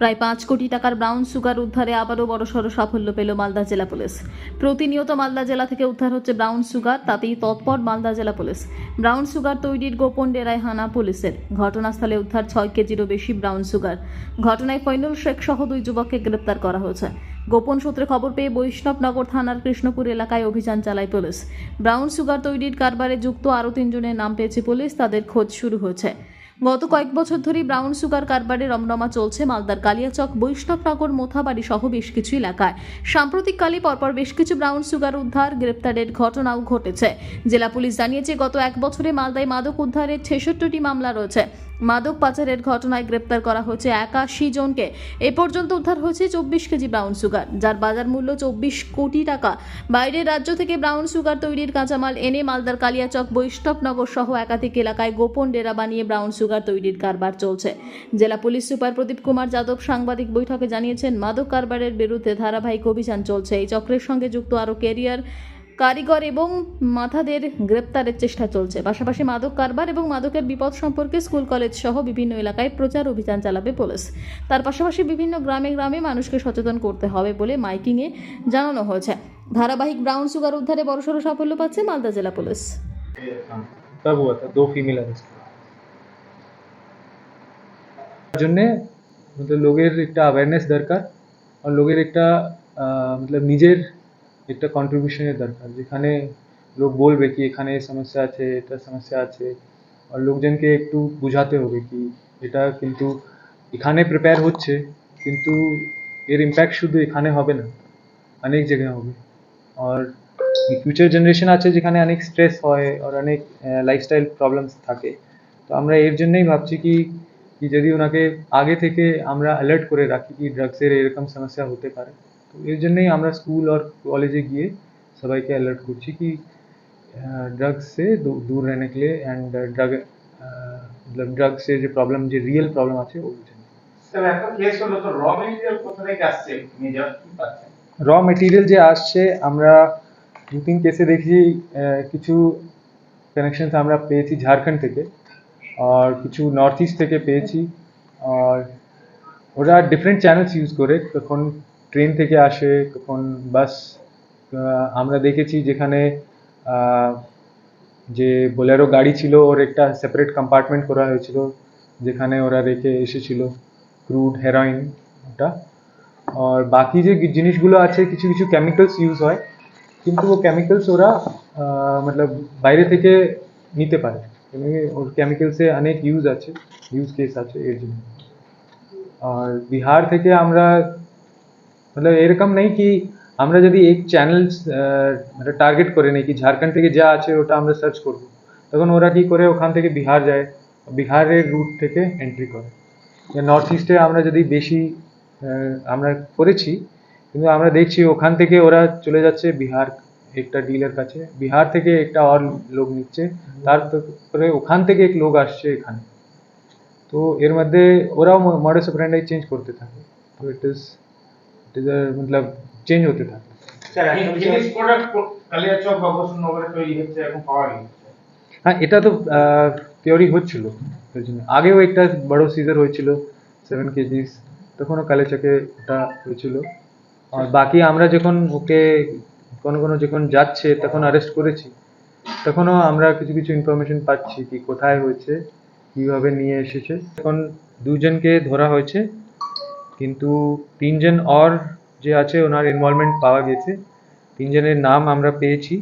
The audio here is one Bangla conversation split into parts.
প্রায় পাঁচ কোটি টাকার ব্রাউন সুগার উদ্ধারে আবারও বড়সড় সাফল্য পেল মালদা জেলা পুলিশ। প্রতিনিয়ত মালদা জেলা থেকে উদ্ধার হচ্ছে ব্রাউন সুগার, তাতেই তৎপর মালদা জেলা পুলিশ। ব্রাউন সুগার তৈরির গোপন ডেরায় হানা পুলিশের। ঘটনাস্থলে উদ্ধার ছয় কেজিরও বেশি ব্রাউন সুগার। ঘটনায় ফৈনুল শেখ সহ দুই যুবককে গ্রেপ্তার করা হয়েছে। গোপন সূত্রে খবর পেয়ে বৈষ্ণবনগর থানার কৃষ্ণপুর এলাকায় অভিযান চালায় পুলিশ। ব্রাউন সুগার তৈরির কারবারে যুক্ত আরও তিনজনের নাম পেয়েছে পুলিশ, তাদের খোঁজ শুরু হয়েছে। গত কয়েক বছর ধরেই ব্রাউন সুগার কারবারে রমরমা চলছে মালদার কালিয়াচক, বৈষ্ণবনগর, মোথাবাড়ি সহ বেশ কিছু এলাকায়। সাম্প্রতিককালে পরপর বেশ কিছু ব্রাউন সুগার উদ্ধার, গ্রেপ্তারের ঘটনাও ঘটেছে। জেলা পুলিশ জানিয়েছে, গত এক বছরে মালদায় মাদক উদ্ধারের ছেষট্টিটি মামলা রয়েছে। মাদক পাচারের ঘটনায় গ্রেপ্তার করা হয়েছে একাশি জনকে। এ পর্যন্ত উদ্ধার হয়েছে চব্বিশ কেজি ব্রাউন সুগার, যার বাজার মূল্য চব্বিশ কোটি টাকা। বাইরের রাজ্য থেকে ব্রাউন সুগার তৈরির কাঁচামাল এনে মালদার কালিয়াচক, বৈষ্ণবনগর সহ একাধিক এলাকায় গোপন ডেরা বানিয়ে ব্রাউন সুগার তৈরির কারবার চলছে। জেলা পুলিশ সুপার প্রদীপ কুমার যাদব সাংবাদিক বৈঠকে জানিয়েছেন, মাদক কারবারের বিরুদ্ধে ধারাবাহিক অভিযান চলছে। এই চক্রের সঙ্গে যুক্ত আরও কেরিয়ার কারিগর এবং মাথাদের গ্রেপ্তারের চেষ্টা চলছে। পাশাপাশি মাদক কারবার এবং মাদকের বিপদ সম্পর্কে স্কুল, কলেজ সহ বিভিন্ন এলাকায় প্রচার অভিযান চালাবে পুলিশ। তার পাশাপাশি বিভিন্ন গ্রামে গ্রামে মানুষকে সচেতন করতে হবে বলে মাইকিংয়ে জানানো হয়েছে। ধারাবাহিক ব্রাউন সুগার উদ্ধারে বড়সড় সাফল্য পাচ্ছে মালদা জেলা পুলিশ। জন্যে লোকের একটা অ্যাওয়ারনেস দরকার। আর লোকের একটা মতলব নিজের একটা কন্ট্রিবিউশনের দরকার। যেখানে লোক বলবে কি এখানে সমস্যা আছে, এটা সমস্যা আছে, আর লোকজনকে একটু বোঝাতে হবে কি এটা কিন্তু এখানে প্রিপেয়ার হচ্ছে, কিন্তু এর ইম্প্যাক্ট শুধু এখানে হবে না, অনেক জায়গায় হবে। আর ফিউচার জেনারেশন আছে যেখানে অনেক স্ট্রেস হয় আর অনেক লাইফস্টাইল প্রবলেমস থাকে। তো আমরা এর জন্যই ভাবছি কি যদি ওনাকে আগে থেকে আমরা অ্যালার্ট করে রাখি কি ড্রাগসের এরকম সমস্যা হতে পারে। তো এর জন্যই আমরা স্কুল আর কলেজে গিয়ে সবাইকে অ্যালার্ট করছি কি ड्रग्स से दू- दूर रहने के लिए एंड ड्रग मतलब ड्रग से जो प्रॉब्लम जो रियल प्रॉब्लम আছে ও বুঝে স্যার একটা কেস হলো তো র মেটেরিয়াল কোথা থেকে আসছে মেজর কি পাচ্ছেন র মেটেরিয়াল যে আসছে আমরা দু তিন কেসে দেখি আহ, কিছু কানেকশনস আমরা পেয়েছি ঝাড়খণ্ড থেকে আর কিছু নর্থ ইস্ট থেকে পেয়েছি আর ওরা ডিফারেন্ট চ্যানেলস ইউজ করে কখন ট্রেন থেকে আসে কখন বাস আমরা দেখেছি যেখানে যে বোলেরো গাড়ি ছিল, ওর একটা সেপারেট কম্পার্টমেন্ট করা হয়েছিল, যেখানে ওরা রেখে এসেছিল ক্রুড হেরোইন ওটা। আর বাকি যে জিনিসগুলো আছে, কিছু কিছু কেমিক্যালস ইউজ হয়, কিন্তু ও কেমিক্যালস ওরা মতলব বাইরে থেকে নিতে পারে। এমনি ওর কেমিক্যালসে অনেক ইউজ আছে ইউজ কেস আছে এর জন্য। আর বিহার থেকে আমরা मतलब এরকম নেই কি আমরা যদি এক চ্যানেল মানে টার্গেট করে নেই কি ঝাড়খণ্ড থেকে যা আছে ওটা আমরা সার্চ করব তখন ওরা কি করে ওখান থেকে বিহার যায় বিহারের রুট থেকে এন্ট্রি করে নর্থ ইস্টে আমরা যদি বেশি আহ, আমরা করেছি কিন্তু আমরা দেখছি ওখান থেকে ওরা চলে যাচ্ছে বিহার একটা ডিলার কাছে বিহার থেকে একটা আর লোক নিচ্ছে তারপরে ওখান থেকে এক লোক আসছে এখানে তো এর মধ্যে ওরাও মডেস অপারেন্ডাই চেঞ্জ করতে থাকে তো ইট ইজ মতলব চেঞ্জ হতে থাকে স্যার ফিনিশ প্রোডাক্ট কালিয়াচক বা বসুনগরে তৈরি হচ্ছে এখন পাওয়া গেছে হ্যাঁ এটা তো পিওরই হচ্ছিল আগেও একটা বড় সিজার হয়েছিল সেভেন কেজিস তখনও কালেচাকে ওটা হয়েছিল আর বাকি আমরা যখন ওকে কোনো কোনো যখন যাচ্ছে তখন অ্যারেস্ট করেছি তখনও আমরা কিছু কিছু ইনফরমেশন পাচ্ছি কি কোথায় হয়েছে কীভাবে নিয়ে এসেছে এখন দুজনকে ধরা হয়েছে কিন্তু তিনজন অর যে আছে ওনার ইনভলভমেন্ট পাওয়া গেছে। তিনজনের নাম আমরা পেয়েছি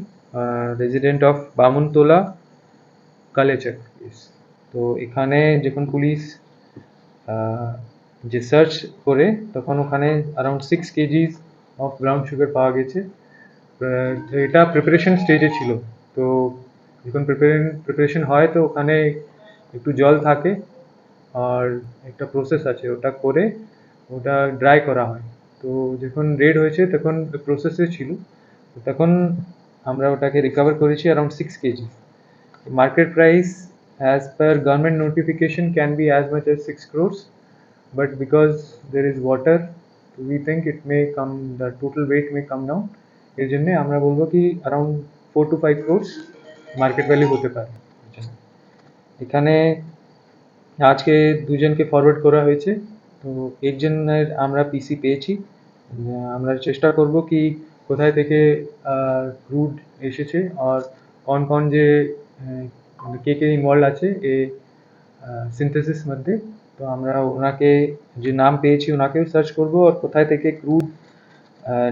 রেজিডেন্ট অফ বামুনতোলা, কালেচাক। তো এখানে যখন পুলিশ যে সার্চ করে, তখন ওখানে around six kgs of brown sugar পাওয়া গেছে। এটা প্রিপারেশন স্টেজে ছিল। তো যখন প্রিপারেশন হয়, তো ওখানে একটু জল থাকে, আর একটা প্রসেস আছে। ওটা করে ওটা ড্রাই করা হয় তো যখন রেড হয়েছে তখন প্রসেসে ছিল তো তখন আমরা ওটাকে রিকভার করেছি around six kg market price as per government notification can be as much as 6 crores but because there is water we think it may come the total weight may come down এর জন্য আমরা বলবো কি around four to five crores market value হতে পারে এখানে আজকে দুজনকে ফরওয়ার্ড করা হয়েছে তো এর জন্য আমরা পিসি পেয়েছি। আমরা চেষ্টা করব কি কোথায় থেকে ক্রুড এসেছে আর কোন কোন যে মানে কে কে ইনভলভ আছে এ সিনথেসিস মধ্যে। তো আমরা ওনাকে যে নাম পেয়েছি ওনাকেও সার্চ করব আর কোথায় থেকে ক্রুড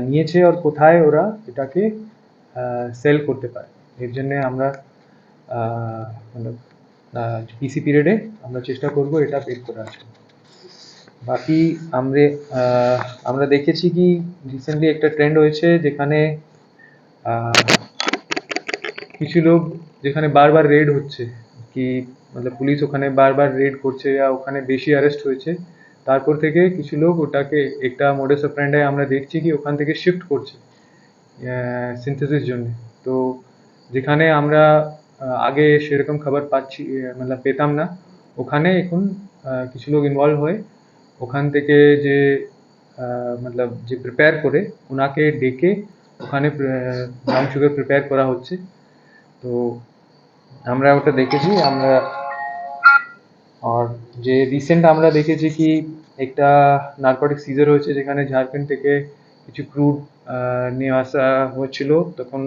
নিয়েছে আর কোথায় ওরা এটাকে সেল করতে পারে। এর জন্য আমরা মানে পিসি পিরিয়ডে আমরা চেষ্টা করব এটা বের করার জন্য। বাকি আমরা আমরা দেখেছি কি রিসেন্টলি একটা ট্রেন্ড হয়েছে যেখানে কিছু লোক যেখানে বারবার রেড হচ্ছে, কি মানে পুলিশ ওখানে বারবার রেড করছে বা ওখানে বেশি অ্যারেস্ট হয়েছে। তারপর থেকে কিছু লোক ওটাকে একটা মোডাস অপারেন্ডায় আমরা দেখছি কি ওখান থেকে শিফট করছে সিনথেসিস জন্য। তো যেখানে আমরা আগে সেরকম খবর পাচ্ছি মানে পেতাম না, ওখানে এখন কিছু লোক ইনভলভ হয়ে। ওখান থেকে যে মতলব যে প্রিপেয়ার করে ওনাকে ডেকে ওখানে ব্রাউন সুগার প্রিপেয়ার করা হচ্ছে। তো আমরা ওটা দেখেছি, আমরা আর যে রিসেন্ট আমরা দেখেছি কি একটা নার্কোটিক সিজার হয়েছে যেখানে ঝাড়খণ্ড থেকে কিছু ক্রুড নিয়ে আসা হয়েছিল তখন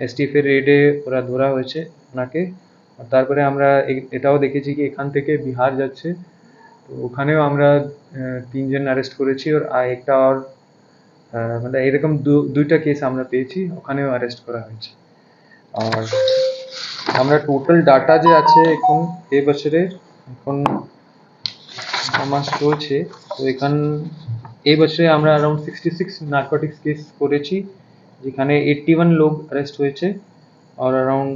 এসটিএফ এর রেডে ওরা ধরা হয়েছে ওনাকে। তারপরে আমরা এটাও দেখেছি কি এখান থেকে বিহার যাচ্ছে। তো ওখানেও আমরা তিনজন অ্যারেস্ট করেছি। ওর আর একটা আর মানে এরকম দুইটা কেস আমরা পেয়েছি। ওখানেও অ্যারেস্ট করা হয়েছে। আর আমরা টোটাল ডাটা যে আছে এখন এই বছরে, এখন আমার চলছে। তো এখান এই বছরে আমরা around sixty six narcotics case করেছি, যেখানে এইট্টি ওয়ান লোক অ্যারেস্ট হয়েছে। আর অ্যারাউন্ড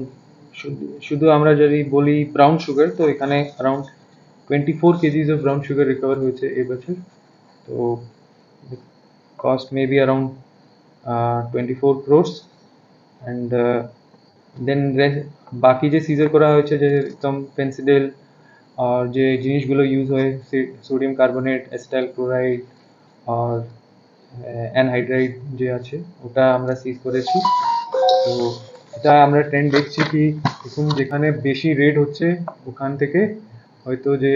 শুধু আমরা যদি বলি ব্রাউন সুগার তো এখানে around twenty four kgs of brown sugar recover হয়েছে এই বছর তো cost may be around twenty four crores and then বাকি যে সিজার করা হয়েছে, যে একদম পেন্সিডেল আর যে জিনিসগুলো ইউজ হয় সোডিয়াম কার্বনেট অ্যাসিটাইল ক্লোরাইড আর অ্যানহাইড্রাইড যে আছে, ওটা আমরা সিজ করেছি। তো, এটা আমরা ট্রেন্ড দেখছি কি এখন যেখানে বেশি রেট হচ্ছে, ওখান থেকে হয়তো যে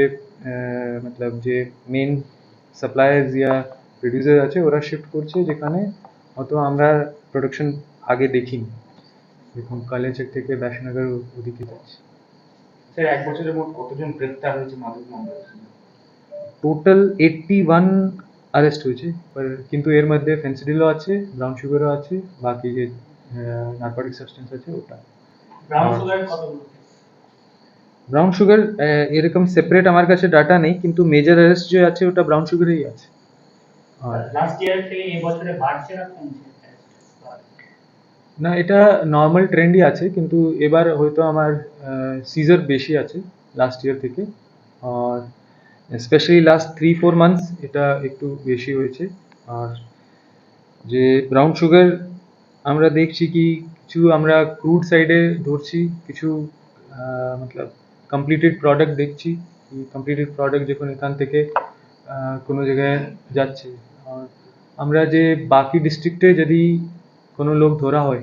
মতলব যে মেন সাপ্লায়ার্স ইয়া প্রডিউসার আছে ওরা শিফট করছে যেখানে হয়তো আমরা প্রোডাকশন আগে দেখিনি দেখুন কালেচক থেকে ব্যাসনগর ওদিকে যাচ্ছে স্যার এক বছরের মোট কতজন গ্রেপ্তার হয়েছে মাদক মামলায় টোটাল এইট্টি ওয়ান অ্যারেস্ট হয়েছে কিন্তু এর মধ্যে ফেন্সিডিলও আছে ব্রাউন সুগারও আছে বাকি যে নার্কোটিক সাবস্টেন্স আছে ওটা ব্রাউন সুগার কতগুলো? ব্রাউন সুগার এরকম সেপারেট আমার কাছে ডাটা নেই কিন্তু মেজর অ্যারেস্ট যে আছে ওটা ব্রাউন সুগারেই আছে। আর লাস্ট ইয়ার থেকে এই বছরে বাড়ছে না কমছে? না এটা নর্মাল ট্রেন্ডই আছে কিন্তু এবার হয়তো আমার সিজার বেশি আছে লাস্ট ইয়ার থেকে। আর specially last three four months এটা একটু বেশি হয়েছে। আর যে ব্রাউন সুগার আমরা দেখছি কি কিছু আমরা ক্রুড সাইডে ধরছি কিছু মতলব কমপ্লিটেড প্রোডাক্ট দেখছি কমপ্লিটেড প্রোডাক্ট যখন এখান থেকে কোনো জায়গায় যাচ্ছে। আর আমরা যে বাকি ডিস্ট্রিক্টে যদি কোনো লোক ধরা হয়